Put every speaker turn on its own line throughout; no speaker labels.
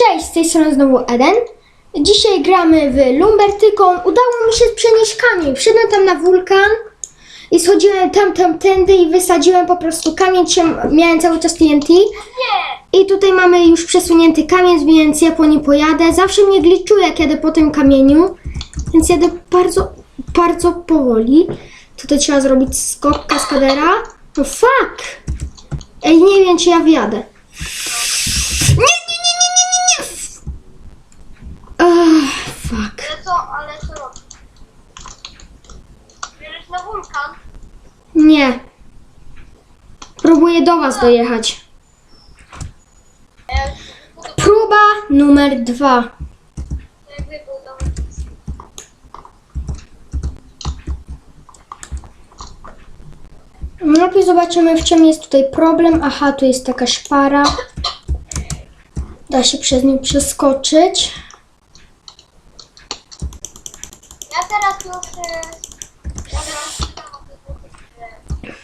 Cześć, z tej strony znowu Eden. Dzisiaj gramy w Lumbertycon. Udało mi się przenieść kamień. Wszedłem tam na wulkan i schodziłem tam, tam, tędy i wysadziłem po prostu kamień. Miałem cały czas TNT. I tutaj mamy już przesunięty kamień, więc ja po nim pojadę. Zawsze mnie glitchuje, jak jadę po tym kamieniu, więc jadę bardzo, bardzo powoli. Tutaj trzeba zrobić skok kaskadera. No fuck! Ej, nie wiem, czy ja wjadę. Nie, nie, nie, nie, nie, nie, nie! Ach, fuck.
Ale co, ale co robisz? Bierzesz na wulkan?
Nie. Próbuję do was dojechać. Próba numer dwa. Najpierw zobaczymy, w czym jest tutaj problem. Aha, tu jest taka szpara. Da się przez nią przeskoczyć.
Ja teraz już... e, Ja teraz czytam o tych e,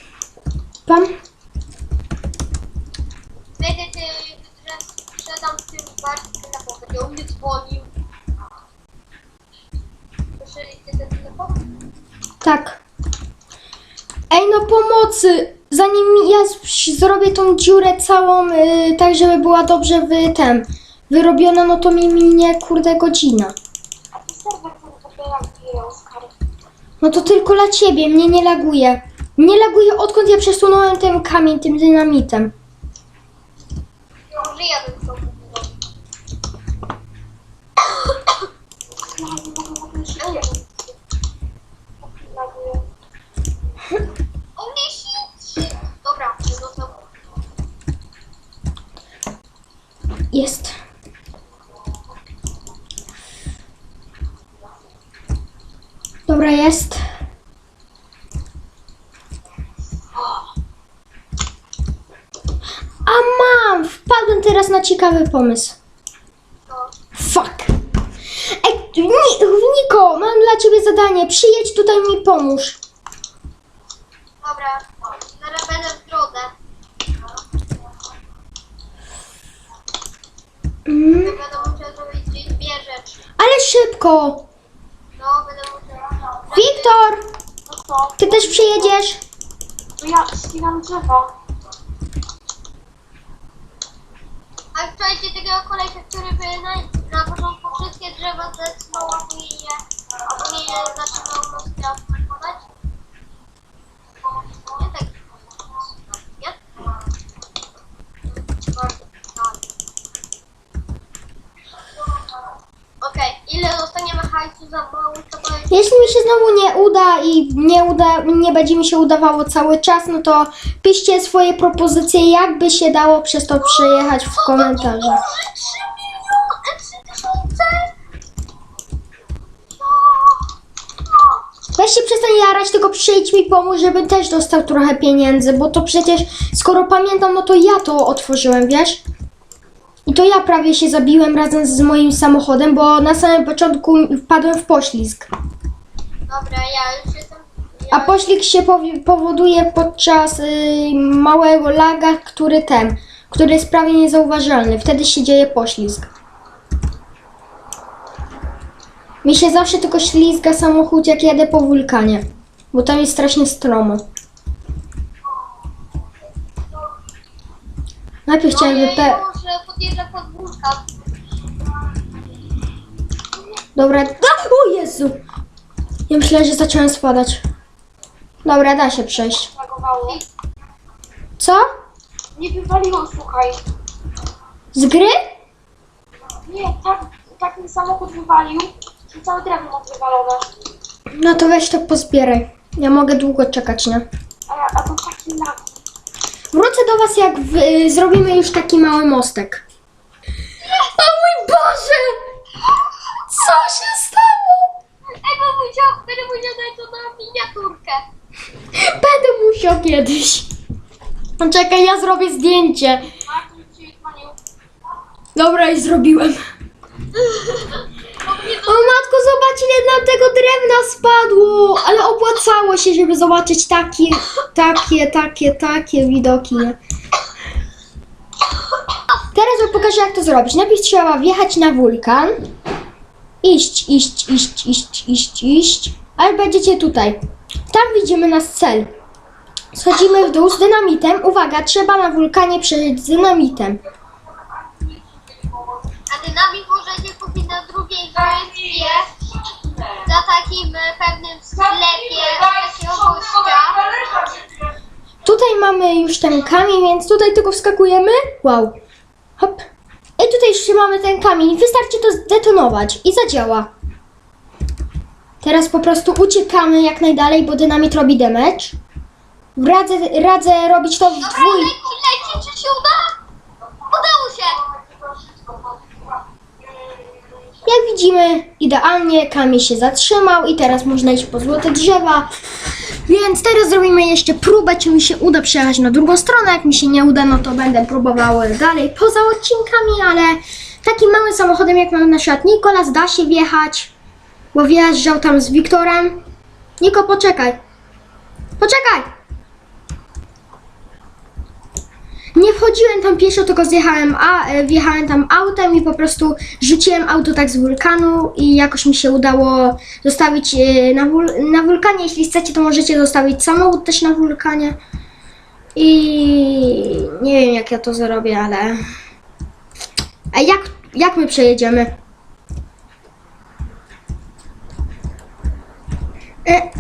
Wtedy ty, że sprzedam tym bardziej telefon, będzie u mnie dzwonił. Słyszeliście ten telefon?
Tak. Ej, no pomocy! Zanim ja z- zrobię tą dziurę całą, y, tak żeby była dobrze wy, ten, wyrobiona, no to mi minie, kurde, godzina.
A ty serwer ten pobiera gry, Oskar.
No to tylko dla ciebie, mnie nie laguje. Nie laguje odkąd ja przesunąłem ten kamień tym dynamitem. Jest. Dobra, jest. A mam! Wpadłem teraz na ciekawy pomysł. Fuck! Ej, Ni- Niko, mam dla ciebie zadanie. Przyjedź tutaj mi pomóż.
Dobra, zaraz będę w drodze.
Mm,
Będę musiał zrobić dwie, rzeczy.
ale szybko!
No, będę musiał...
Wiktor,
No
ty też przyjedziesz?
To ja ścinam drzewo. A wczorajcie tego kolesia, który by na, na początku wszystkie drzewa zetnął, a później je, je zaczynał mocno podać? Nie tak. Bardzo Okej, ile dostaniemy hajsu za będzie...
Jeśli mi się znowu nie uda i nie uda, nie będzie mi się udawało cały czas, no to piszcie swoje propozycje, jakby się dało przez to przejechać w komentarzach.
3 miliony, 3 tysiące!
Weź się przestań jarać, tylko przyjdź mi pomóż, żebym też dostał trochę pieniędzy, bo to przecież, skoro pamiętam, no to ja to otworzyłem, wiesz? I to ja prawie się zabiłem razem z moim samochodem, bo na samym początku wpadłem w poślizg.
Dobra, ja już jestem.
A
Ja,
poślizg się powi- powoduje podczas y, małego laga, który ten, który jest prawie niezauważalny. Wtedy się dzieje poślizg. Mi się zawsze tylko ślizga samochód, jak jadę po wulkanie, bo tam jest strasznie stromo. Najpierw
no,
chciałem
ja
wype...
już e, podjeżdżam pod wulkan.
Dobra. O Jezu! Ja myślałem, że zacząłem spadać. Dobra, da się przejść.
Lagowało.
Co?
Nie wywaliło, słuchaj.
Z gry?
Nie, tak, tak mi samochód wywalił, że całe drewno mam wywalone.
No to weź to pozbieraj. Ja mogę długo czekać, nie?
A, a to taki lag.
Wrócę do was, jak w, y, zrobimy już taki mały mostek. O mój Boże! Co się stało?
Ej, bo musiał, będę musiał dać to na miniaturkę.
Będę musiał kiedyś. Czekaj, ja zrobię zdjęcie. Dobra, i zrobiłem. O matko, zobacz ile nam tego drewna spadło! Ale opłacało się, żeby zobaczyć takie, takie, takie, takie widoki? Teraz pokażę jak to zrobić. Najpierw trzeba wjechać na wulkan. Iść, iść, iść, iść, iść, iść. Ale będziecie tutaj. Tam widzimy nasz cel. Schodzimy w dół z dynamitem. Uwaga, trzeba na wulkanie przeżyć z dynamitem.
A dynamit możecie kupić na drugiej wyspie za takim e, pewnym sklepie takiego gościa.
Tutaj mamy już ten kamień, więc tutaj tylko wskakujemy. Wow. Hop. I tutaj jeszcze mamy ten kamień. Wystarczy to zdetonować i zadziała. Teraz po prostu uciekamy jak najdalej, bo dynamit robi damage. Radzę, radzę robić to w
Dobra,
dwój.
leci, leci, czy się uda? Udało się!
Jak widzimy, idealnie kamień się zatrzymał i teraz można iść po złote drzewa. Więc teraz zrobimy jeszcze próbę, czy mi się uda przejechać na drugą stronę. Jak mi się nie uda, no to będę próbował dalej poza odcinkami, ale takim małym samochodem jak mamy na przykład Nikolas da się wjechać, bo wjeżdżał tam z Wiktorem. Niko, poczekaj. Poczekaj! Nie wchodziłem tam pieszo, tylko zjechałem, a e, wjechałem tam autem i po prostu rzuciłem auto tak z wulkanu i jakoś mi się udało zostawić e, na, wul- na wulkanie. Jeśli chcecie, to możecie zostawić samochód też na wulkanie. I nie wiem jak ja to zrobię, ale. A jak, jak my przejedziemy? Ej,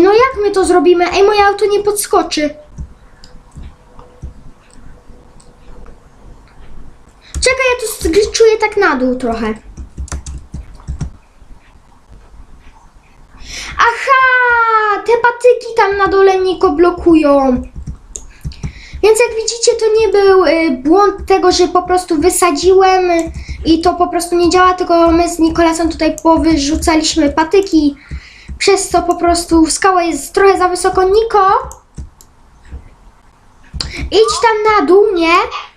no jak my to zrobimy? Ej, moje auto nie podskoczy. Czekaj, ja to zgliczuję tak na dół trochę. Aha! Te patyki tam na dole Niko blokują. Więc jak widzicie, to nie był y, błąd tego, że po prostu wysadziłem y, i to po prostu nie działa, tylko my z Nikolasem tutaj powyrzucaliśmy patyki, przez co po prostu skała jest trochę za wysoko. Niko, idź tam na dół, nie?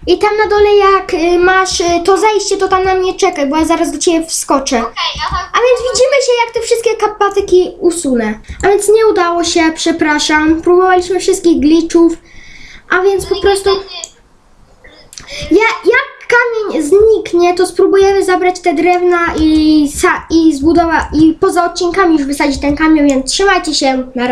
I tam na dole jak y, masz y, to zejście, to tam na mnie czekaj, bo ja zaraz do ciebie wskoczę.
Okej,
A więc widzimy się, jak te wszystkie kap- patyki usunę. A więc nie udało się, przepraszam. Próbowaliśmy wszystkich glitchów. A więc po prostu, ja, jak kamień zniknie, to spróbujemy zabrać te drewna i, i zbudować, i poza odcinkami już wysadzić ten kamień, więc trzymajcie się, na razie.